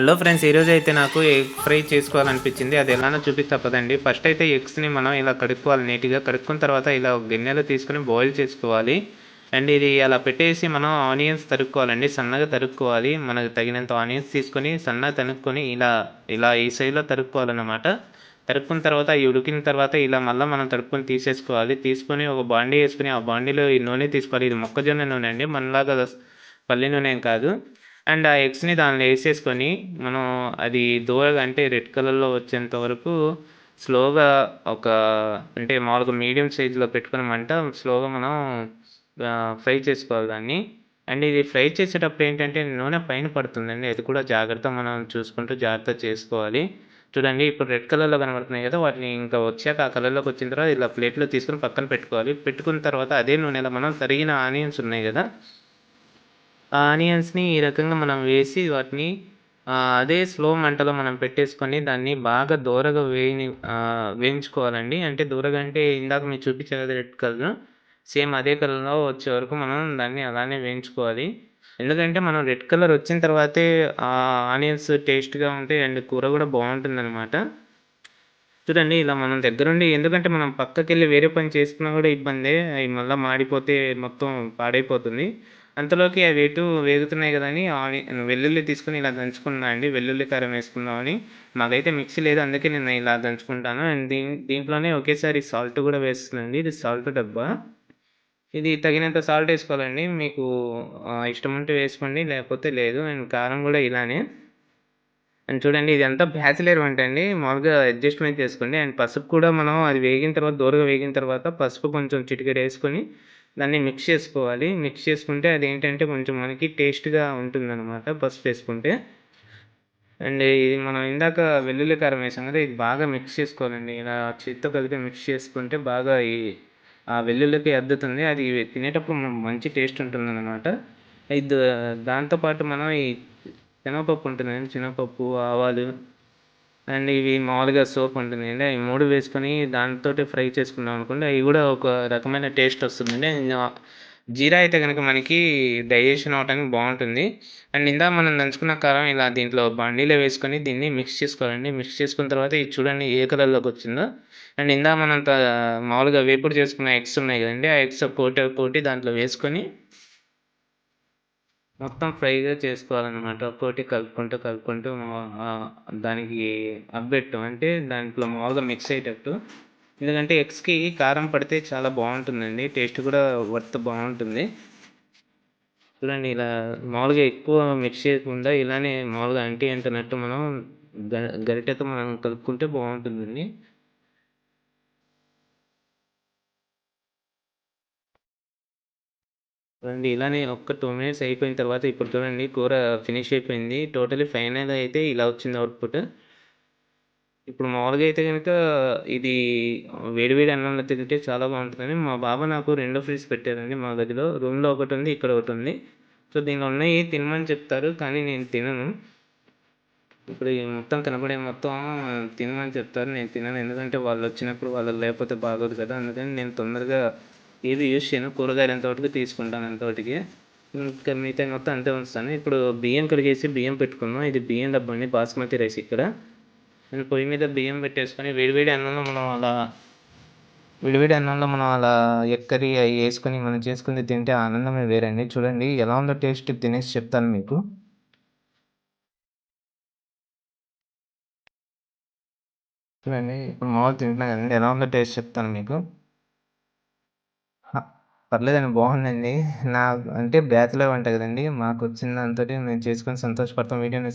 Hello friends ఈరోజు అయితే నాకు ఎగ్ ఫ్రై చేసుకోవాలనిపించింది. అది ఎలానో చూపిస్తా పదండి ఫస్ట్ అయితే ఎగ్స్ని మనం ఇలా కడుక్కోవాలి నీట్గా. కడుక్కున్న తర్వాత ఇలా గిన్నెలో తీసుకొని బాయిల్ చేసుకోవాలి. అండ్ ఇది అలా పెట్టేసి మనం ఆనియన్స్ తరుక్కోవాలండి. సన్నగా తరుక్కోవాలి. మనకు తగినంత ఆనియన్స్ తీసుకొని సన్నగా తరుక్కొని ఇలా ఇలా ఈ సైజులో తరుక్కోవాలన్నమాట. తరుక్కున్న తర్వాత ఈ ఉడికిన తర్వాత ఇలా మళ్ళీ మనం తరుక్కుని తీసేసుకోవాలి. తీసుకొని ఒక బాండీ వేసుకుని ఆ బాండీలో ఈ నూనె తీసుకోవాలి. ఇది మొక్కజొన్న నూనె అండి. మనలాగా పల్లి నూనె కాదు. అండ్ ఆ ఎగ్స్ని దానిలో వేసేసుకొని మనం అది దూరగా అంటే రెడ్ కలర్లో వచ్చేంత వరకు స్లోగా ఒక అంటే మామూలుగా మీడియం సైజులో పెట్టుకున్నామంటే మంట స్లోగా మనం ఫ్రై చేసుకోవాలి దాన్ని. అండ్ ఇది ఫ్రై చేసేటప్పుడు ఏంటంటే నూనె పైన పడుతుందండి. అది కూడా జాగ్రత్త మనం చూసుకుంటూ జాగ్రత్త చేసుకోవాలి. చూడండి ఇప్పుడు రెడ్ కలర్లో కనబడుతున్నాయి కదా వాటిని ఇంకా వచ్చాక ఆ కలర్లోకి వచ్చిన తర్వాత ఇలా ప్లేట్లో తీసుకొని పక్కన పెట్టుకోవాలి. పెట్టుకున్న తర్వాత అదే నూనెలో మనం తరిగిన ఆనియన్స్ ఉన్నాయి కదా ఆ ఆనియన్స్ని ఈ రకంగా మనం వేసి వాటిని అదే స్లో మంటలో మనం పెట్టేసుకొని దాన్ని బాగా దూరగా వేయి వేయించుకోవాలండి. అంటే దూరగా అంటే ఇందాక మీరు చూపించారు కదా రెడ్ కలర్. సేమ్ అదే కలర్లో వచ్చే వరకు మనం దాన్ని అలానే వేయించుకోవాలి. ఎందుకంటే మనం రెడ్ కలర్ వచ్చిన తర్వాతే ఆనియన్స్ టేస్ట్గా ఉంటాయి అండ్ కూర కూడా బాగుంటుంది అనమాట చూడండి ఇలా మనం దగ్గరుండి ఎందుకంటే మనం పక్కకి వెళ్ళి వేరే పని చేసుకున్నా కూడా ఇబ్బందే. అవి మళ్ళీ మాడిపోతే మొత్తం పాడైపోతుంది. అంతలోకి అవి ఎటు వేగుతున్నాయి కదా అని ఆని వెల్లుల్లి తీసుకొని ఇలా దంచుకున్నా అండి వెల్లుల్లి కారం వేసుకుందామని మాకైతే మిక్సీ లేదు అందుకే నేను ఇలా దంచుకుంటాను. అండ్ దీని దీంట్లోనే ఒకేసారి సాల్ట్ కూడా వేస్తుందండి ఇది సాల్ట్ డబ్బా. ఇది తగినంత సాల్ట్ వేసుకోవాలండి. మీకు ఇష్టం ఉంటే వేసుకోండి లేకపోతే లేదు. అండ్ కారం కూడా ఇలానే. అండ్ చూడండి ఇది అంతా బ్యాచిలర్ వంట అండి. మామూలుగా అడ్జస్ట్మెంట్ చేసుకోండి. అండ్ పసుపు కూడా మనం అది వేగిన తర్వాత దూరగా వేగిన తర్వాత పసుపు కొంచెం చిటికెడు వేసుకొని దాన్ని మిక్స్ చేసుకోవాలి. మిక్స్ చేసుకుంటే అది ఏంటంటే కొంచెం మనకి టేస్ట్గా ఉంటుందన్నమాట పసుపు వేసుకుంటే అండ్ ఇది మనం ఇందాక వెల్లుల్లి కారం వేసాం కదా ఇది బాగా మిక్స్ చేసుకోవాలండి. ఇలా చేత్తో కలిపి మిక్స్ చేసుకుంటే బాగా ఈ ఆ వెల్లుల్లికి అద్దుతుంది. అది తినేటప్పుడు మంచి టేస్ట్ ఉంటుంది అనమాట ఇది దాంతోపాటు మనం ఈ శనగపప్పు ఉంటుంది శనగపప్పు ఆవాలు అండ్ ఇవి మామూలుగా సోప్ ఉంటుంది అండి అవి మూడు వేసుకొని దానితోటి ఫ్రై చేసుకున్నాం అనుకోండి అవి కూడా ఒక రకమైన టేస్ట్ వస్తుందండి జీరా అయితే కనుక మనకి డైజెషన్ అవడానికి బాగుంటుంది. అండ్ ఇందా మనం నంచుకున్న కారం ఇలా దీంట్లో బండిలో వేసుకొని దీన్ని మిక్స్ చేసుకోవాలండి. మిక్స్ చేసుకున్న తర్వాత ఇది చూడండి ఏ కలర్లోకి వచ్చిందో. అండ్ ఇందా మనం మామూలుగా వేపుడు చేసుకున్న ఎగ్స్ ఉన్నాయి కదండి. ఆ ఎగ్స్ పోటీ కోటి దాంట్లో వేసుకొని మొత్తం ఫ్రైగా చేసుకోవాలన్నమాట. ఒక్కోటి కలుపుకుంటూ కలుపుకుంటూ దానికి అబ్బెట్టు అంటే దాంట్లో మామూలుగా మిక్స్ అయ్యేటట్టు. ఎందుకంటే ఎగ్స్కి కారం పడితే చాలా బాగుంటుందండి. టేస్ట్ కూడా వర్త్ బాగుంటుంది. చూడండి ఇలా మామూలుగా ఎక్కువ మిక్స్ చేయకుండా ఇలానే మామూలుగా అంటి అంటున్నట్టు మనం గరిటెతో మనం కలుపుకుంటే బాగుంటుందండి. చూడండి ఇలానే ఒక్క టూ మినిట్స్ అయిపోయిన తర్వాత ఇప్పుడు చూడండి కూర ఫినిష్ అయిపోయింది. టోటలీ ఫైనల్ అయితే ఇలా వచ్చింది అవుట్పుట్ ఇప్పుడు మామూలుగా అయితే కనుక ఇది వేడివేడి అన్నంలో తింటే చాలా బాగుంటుందని మా బాబా నాకు రెండో ఫ్రిడ్జ్ పెట్టారండి మా గదిలో రూమ్లో ఒకటి ఉంది ఇక్కడ ఒకటి ఉంది. సో దీనిలో ఉన్నాయి తినమని చెప్తారు కానీ నేను తినను. ఇప్పుడు మొత్తం కనపడే మొత్తం తినమని చెప్తారు నేను తినను. ఎందుకంటే వాళ్ళు వచ్చినప్పుడు వాళ్ళు లేకపోతే బాగోదు కదా అందుకని నేను తొందరగా ఇది యూస్ చేయను. కూరగాయలు ఎంతవరకు తీసుకుంటాను అంతవరకు ఇంకా మిగతా మొత్తం అంతే ఉంచుతాను. ఇప్పుడు బియ్యం కడిగేసి బియ్యం పెట్టుకున్నాం ఇది బియ్యం డబ్బా అండి బాస్మతి రైస్ ఇక్కడ. నేను పొయ్యి మీద బియ్యం పెట్టేసుకొని వేడివేడి అన్నంలో మనం అలా విడివిడి అన్నంలో మనం అలా ఎక్కరి అవి వేసుకొని మనం చేసుకుని తింటే ఆనందమే వేరండి. చూడండి ఎలా ఉందో టేస్ట్ తినేసి చెప్తాను మీకు. చూడండి ఇప్పుడు మామూలు తింటున్నా కదండి. ఎలా ఉందో టేస్ట్ చెప్తాను మీకు. పర్లేదండి బాగుందండి. నా అంటే బ్యాచిలర్ వంట కదండి. మాకు వచ్చిన దాంతో మేము చేసుకొని సంతోషపడతాం. వీడియోని